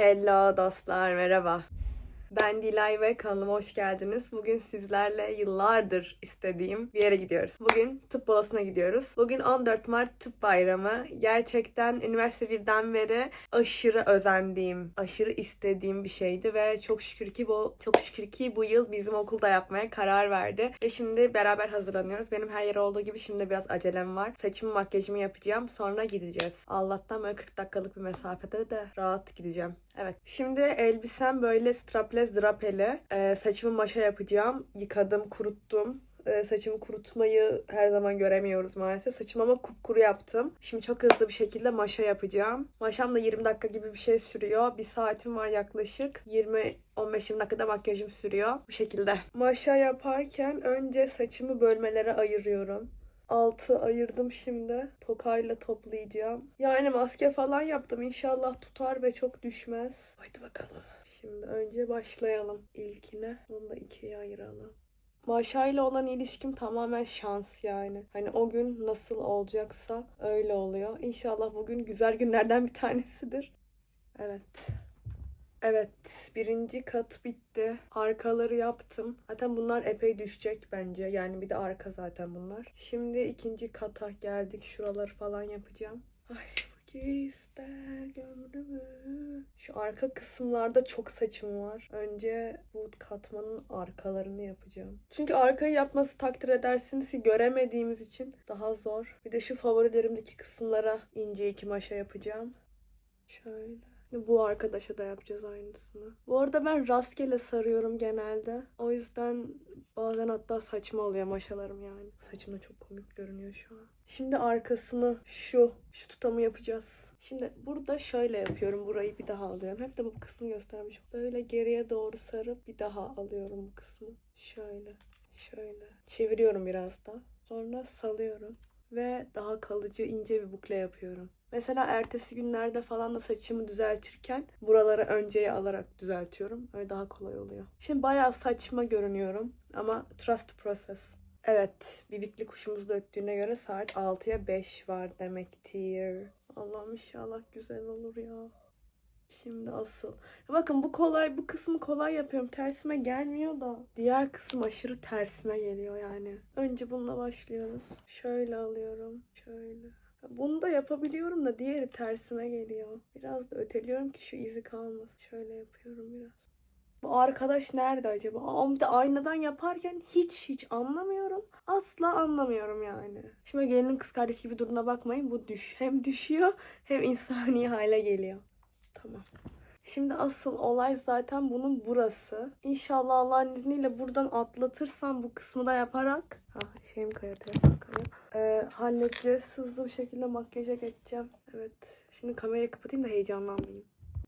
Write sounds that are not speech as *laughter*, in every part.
Hello dostlar, merhaba. Ben Dilay ve kanalıma hoş geldiniz. Bugün sizlerle yıllardır istediğim bir yere gidiyoruz. Bugün tıp balosuna gidiyoruz. Bugün 14 Mart Tıp Bayramı. Gerçekten üniversite birden beri aşırı özendiğim, aşırı istediğim bir şeydi ve çok şükür ki bu çok şükür ki bu yıl bizim okulda yapmaya karar verdi. Ve şimdi beraber hazırlanıyoruz. Benim her yer olduğu gibi şimdi biraz acelem var. Saçımı makyajımı yapacağım. Sonra gideceğiz. Allah'tan böyle 40 dakikalık bir mesafede de rahat gideceğim. Evet. Şimdi elbisem böyle strapless drapeli. Ee, saçımı maşa yapacağım. Yıkadım, kuruttum. Ee, saçımı kurutmayı her zaman göremiyoruz maalesef. Saçımı ama kupkuru yaptım. Şimdi çok hızlı bir şekilde maşa yapacağım. Maşam da 20 dakika gibi bir şey sürüyor. Bir saatim var yaklaşık. 20 15-20 dakikada makyajım sürüyor. Bu şekilde. Maşa yaparken önce saçımı bölmelere ayırıyorum. Altı ayırdım şimdi. Tokayla toplayacağım. Yani maske falan yaptım. İnşallah tutar ve çok düşmez. Haydi bakalım. Şimdi önce başlayalım ilkine. Onu da ikiye ayıralım. Maşayla olan ilişkim tamamen şans yani. Hani o gün nasıl olacaksa öyle oluyor. İnşallah bugün güzel günlerden bir tanesidir. Evet. Evet, birinci kat bitti. Arkaları yaptım. Zaten bunlar epey düşecek bence. Yani bir de arka zaten bunlar. Şimdi ikinci kata geldik. Şuraları falan yapacağım. Ay bu iste gönlümü. Şu arka kısımlarda çok saçım var. Önce bu katmanın arkalarını yapacağım. Çünkü arkayı yapması takdir edersiniz ki göremediğimiz için daha zor. Bir de şu favorilerimdeki kısımlara ince iki maşa yapacağım. Şöyle. Bu arkadaşa da yapacağız aynısını. Bu arada ben rastgele sarıyorum genelde. O yüzden bazen hatta saçma oluyor maşalarım yani. Saçım da çok komik görünüyor şu an. Şimdi arkasını şu, şu tutamı yapacağız. Şimdi burada şöyle yapıyorum. Burayı bir daha alıyorum. Hep de bu kısmı göstermiş. Böyle geriye doğru sarıp bir daha alıyorum bu kısmı. Şöyle, şöyle. Çeviriyorum biraz da. Sonra salıyorum. Ve daha kalıcı ince bir bukle yapıyorum. Mesela ertesi günlerde falan da saçımı düzeltirken buraları önceye alarak düzeltiyorum. Öyle daha kolay oluyor. Şimdi bayağı saçma görünüyorum ama trust the process. Evet, bibikli kuşumuz da öttüğüne göre saat 6'ya 5 var demektir. Allah'ım inşallah güzel olur ya. Şimdi asıl. Bakın bu kolay, bu kısmı kolay yapıyorum. Tersime gelmiyor da. Diğer kısım aşırı tersime geliyor yani. Önce bununla başlıyoruz. Şöyle alıyorum. Şöyle. Bunu da yapabiliyorum da diğeri tersime geliyor. Biraz da öteliyorum ki şu izi kalmasın. Şöyle yapıyorum biraz. Bu arkadaş nerede acaba? Ama aynadan yaparken hiç hiç anlamıyorum. Asla anlamıyorum yani. Şimdi gelinin kız kardeş gibi durumuna bakmayın. Bu düş. Hem düşüyor hem insani hale geliyor. Tamam. Şimdi asıl olay zaten bunun burası. İnşallah Allah'ın izniyle buradan atlatırsam bu kısmı da yaparak ha şeyim kayıyor telefon. Ee, halledeceğiz. Hızlı bir şekilde makyaja geçeceğim. Evet. Şimdi kamerayı kapatayım da heyecanlanmayayım.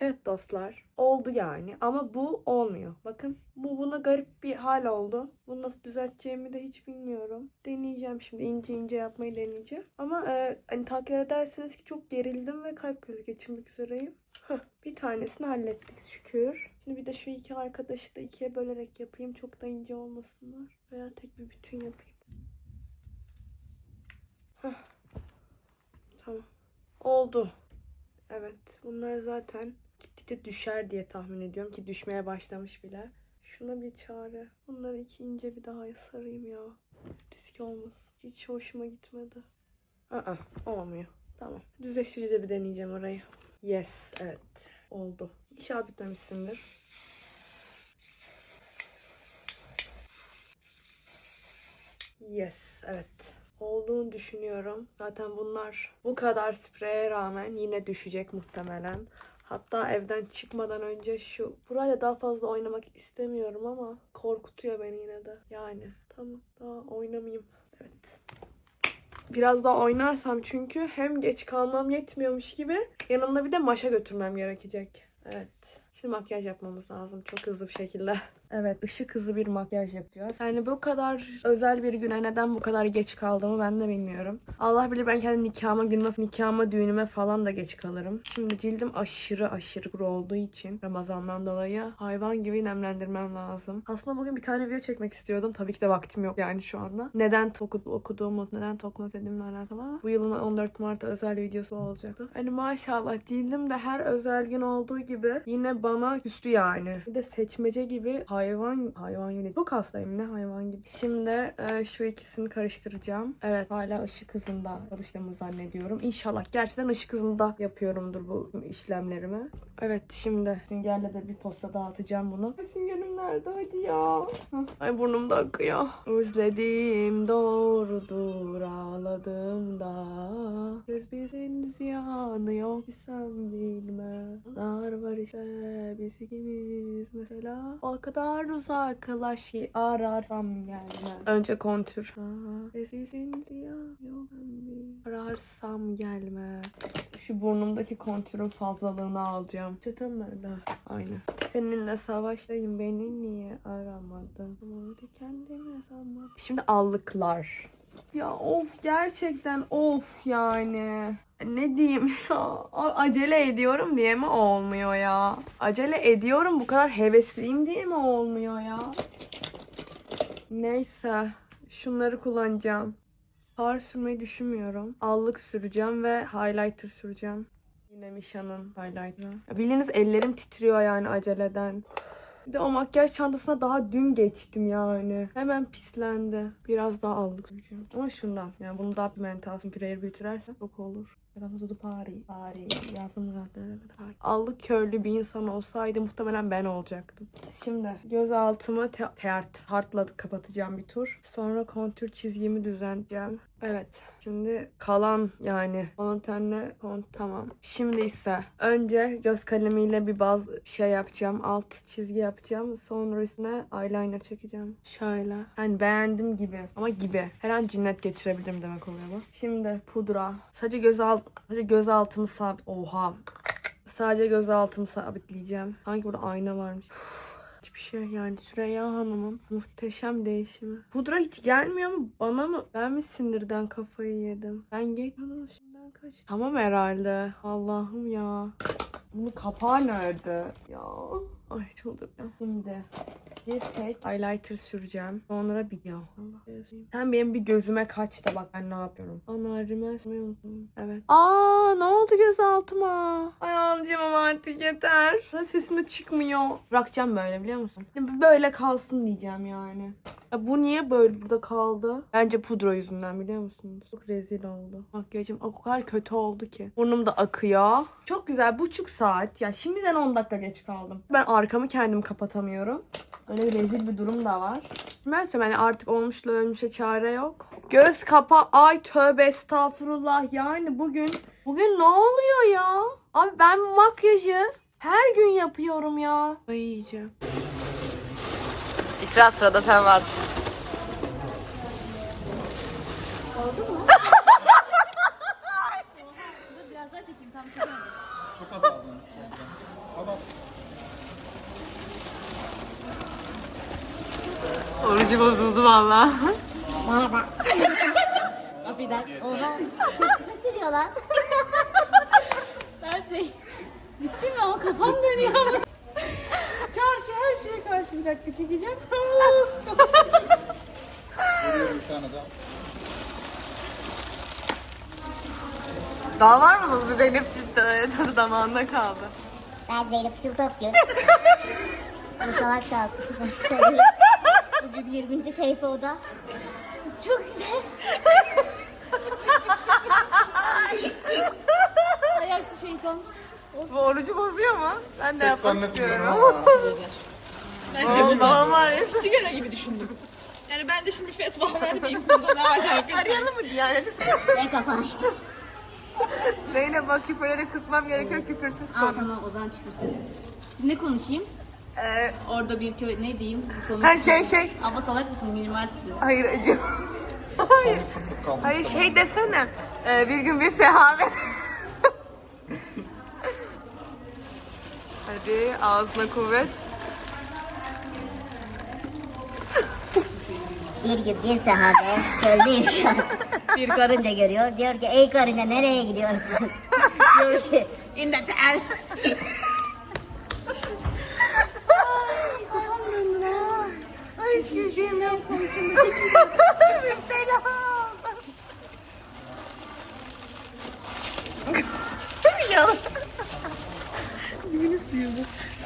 Evet dostlar. Oldu yani. Ama bu olmuyor. Bakın bu buna garip bir hal oldu. Bunu nasıl düzelteceğimi de hiç bilmiyorum. Deneyeceğim şimdi. ince ince yapmayı deneyeceğim. Ama e, hani takip ederseniz ki çok gerildim ve kalp krizi geçirmek üzereyim. Heh, bir tanesini hallettik şükür. Şimdi bir de şu iki arkadaşı da ikiye bölerek yapayım. Çok da ince olmasınlar. Veya tek bir bütün yapayım. Tamam. Oldu. Evet. Bunlar zaten gittikçe düşer diye tahmin ediyorum ki düşmeye başlamış bile. Şuna bir çare. Bunları iki ince bir daha sarayım ya. Risk olmasın. Hiç hoşuma gitmedi. Aa, olmuyor. Tamam. Düzleştirici bir deneyeceğim orayı. Yes, evet. Oldu. İnşallah bitmemişsindir. Yes, evet. Olduğunu düşünüyorum. Zaten bunlar bu kadar spreye rağmen yine düşecek muhtemelen. Hatta evden çıkmadan önce şu burayla daha fazla oynamak istemiyorum ama korkutuyor beni yine de. Yani tamam daha oynamayayım. Evet. Biraz daha oynarsam çünkü hem geç kalmam yetmiyormuş gibi yanımda bir de maşa götürmem gerekecek. Evet. Şimdi makyaj yapmamız lazım çok hızlı bir şekilde. Evet ışık hızlı bir makyaj yapacağız. Yani bu kadar özel bir güne neden bu kadar geç kaldığımı ben de bilmiyorum. Allah bilir ben kendi nikahıma, günüme, nikahıma, düğünüme falan da geç kalırım. Şimdi cildim aşırı aşırı kuru olduğu için Ramazan'dan dolayı hayvan gibi nemlendirmem lazım. Aslında bugün bir tane video çekmek istiyordum. Tabii ki de vaktim yok yani şu anda. Neden oku- okuduğumu, neden tokmak dediğimle alakalı ama bu yılın 14 Mart'ta özel videosu olacaktı. Hani maşallah cildim de her özel gün olduğu gibi yine bana küstü yani. Bir de seçmece gibi hayvan hayvan gibi. Çok hastayım ne hayvan gibi. Şimdi e, şu ikisini karıştıracağım. Evet hala ışık hızında çalıştığımı zannediyorum. İnşallah gerçekten ışık hızında yapıyorumdur bu işlemlerimi. Evet şimdi süngerle de bir posta dağıtacağım bunu. Süngerim nerede hadi ya. Ay burnum da akıyor. Özledim doğrudur ağladım da. Göz bizim ziyanı yok sen bilme. Dar var işte biz ikimiz mesela. O kadar uzaklaş ki ararsam gelme. Önce kontür. Bizim ziyanı yok. Ararsam gelme. Şu burnumdaki kontürün fazlalığını alacağım. Çıtım nerede? Aynı. Seninle savaştayım beni niye aramadın? Ama kendime sanmadım. Şimdi allıklar. Ya of gerçekten of yani. Ne diyeyim *laughs* ya acele ediyorum diye mi olmuyor ya? Acele ediyorum bu kadar hevesliyim diye mi olmuyor ya? Neyse şunları kullanacağım. Far sürmeyi düşünmüyorum. Allık süreceğim ve highlighter süreceğim. Yine Misha'nın highlighter'ı. Bildiğiniz ellerim titriyor yani aceleden. Bir de o makyaj çantasına daha dün geçtim yani. Hemen pislendi. Biraz daha aldık. Ama şundan. Yani bunu daha pimentasyon prayer büyütürersen çok olur. Adam tutu Paris. Paris. Yardım rahatları. Allık körlü bir insan olsaydı muhtemelen ben olacaktım. Şimdi göz altımı te- teart, hartla kapatacağım bir tur. Sonra kontür çizgimi düzenleyeceğim. Evet. Şimdi kalan yani fontenle kont tamam. Şimdi ise önce göz kalemiyle bir baz şey yapacağım. Alt çizgi yapacağım. Sonra üstüne eyeliner çekeceğim. Şöyle. Yani beğendim gibi. Ama gibi. Her an cinnet geçirebilirim demek oluyor bu. Şimdi pudra. Sadece göz alt sadece göz altımı sabit. Oha. Sadece göz altımı sabitleyeceğim. Sanki burada ayna varmış. Hiçbir şey yani Süreyya Hanım'ın muhteşem değişimi. Pudra hiç gelmiyor mu? Bana mı? Ben mi sinirden kafayı yedim? Ben geç şimdiden kaç. Tamam herhalde. Allah'ım ya. Bunun kapağı nerede? Ya. Ay çıldırdım. Şimdi bir tek highlighter süreceğim. Sonra bir ya. Sen benim bir gözüme kaç da bak ben ne yapıyorum. Ana rimel sürmeyi unuttum. Evet. Aa ne oldu göz altıma? Ay ağlayacağım artık yeter. Sesim de çıkmıyor. Bırakacağım böyle biliyor musun? Böyle kalsın diyeceğim yani. Ya bu niye böyle burada kaldı? Bence pudra yüzünden biliyor musunuz? Çok rezil oldu. Makyajım o kadar kötü oldu ki. Burnum da akıyor. Çok güzel buçuk saat. Ya şimdiden 10 dakika geç kaldım. Ben arkamı kendim kapatamıyorum. Öyle bir rezil bir durum da var. Ben söyleyeyim hani artık olmuşla ölmüşe çare yok. Göz kapa ay tövbe estağfurullah yani bugün bugün ne oluyor ya? Abi ben makyajı her gün yapıyorum ya. Ay yiyeceğim. İkra sırada sen varsın. Biraz daha çekeyim tam çekemedim. Çok az aldın. Adam Orucu bozuldu valla. Bir dakika. Oha. Çok kısa sürüyor lan. Nerede? Bitti mi ama kafam dönüyor. Çarşı her şeye karşı bir dakika çekeceğim. veriyorum bir tane daha. Daha var mı bu Zeynep tadı damağında kaldı. Ben Zeynep Işıl Tokyo. *laughs* Bu salak salak. Bugün 20. keyfi oda. Çok güzel. *laughs* Ayaksız şeytan. Bu orucu bozuyor mu? Ben de yapmak istiyorum. Bence bu Normal. Hep sigara gibi düşündüm. Yani ben de şimdi fetva vermeyeyim. Bunda ne alakası? Arayalım mı Diyanet? Ne kafan? *laughs* Zeynep bak küfürleri kırpmam gerekiyor küfürsüz Aa konu. tamam o zaman küfürsüz. Şimdi ne konuşayım? Ee, Orada bir köy ne diyeyim? Bir konu. ha şey şey. Ama salak mısın bugün cumartesi? Hayır acı. Hayır. Hayır şey desene. Ee, bir gün bir sehabe. *laughs* Hadi ağzına kuvvet. Bir gün bir seherde çöldeyim şu an. Bir karınca görüyor. Diyor ki ey karınca nereye gidiyorsun? *laughs* diyor ki in the town. Ay hiç güleceğim yok.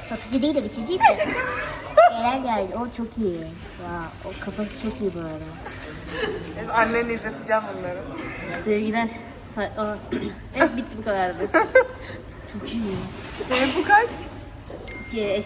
Satıcı değil de biçiciydi. *laughs* Gelen geldi. O çok iyi. Ya, o kafası çok iyi bu arada. Anneni izleteceğim bunları. Sevgiler. Sa- Aa, evet bitti bu kadardı. *laughs* çok iyi. Senin bu kaç? Ki